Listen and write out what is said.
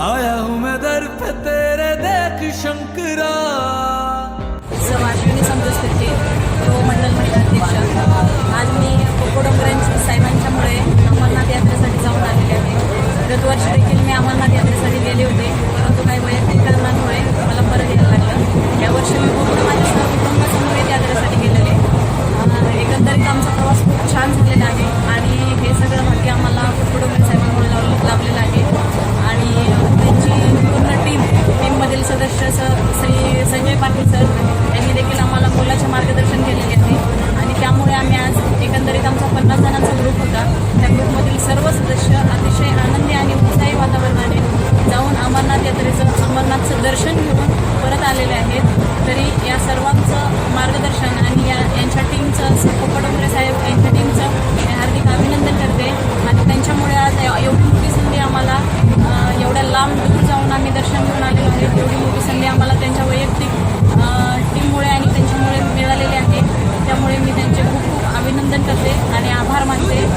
आया हूँ मैं दर पे तेरे देख शंकरा। सर अश्विनी संतोष तिर्के तो मंडल महिला अध्यक्ष. आज मी कोकोडोंगरांची साहेबांच्यामुळे अमरनाथ यात्रेसाठी जाऊन आलेले आहे गतवर्षी देखील मी अमरनाथ यात्रेसाठी गेले होते. परंतु काही पाटील सर यांनी देखील आम्हाला मुलाचे मार्गदर्शन केलेले होते आणि त्यामुळे आम्ही आज एकंदरीत आमचा पन्नास जणांचा ग्रुप होता. त्या ग्रुपमधील सर्व सदस्य अतिशय आनंदी आणि उत्साही वातावरणाने जाऊन अमरनाथ यात्रेचं अमरनाथचं दर्शन घेऊन परत आलेले आहेत. तरी या सर्वांचं मार्गदर्शन आणि या यांच्या टीमचं कोकडोंगरे साहेब यांच्या टीमचं मी हार्दिक अभिनंदन करते. आणि त्यांच्यामुळे आज एवढी मोठी संधी आम्हाला एवढ्या लांब दूर जाऊन आम्ही दर्शन घेऊन आलेलो आहे. एवढी मोठी संधी आम्हाला armante.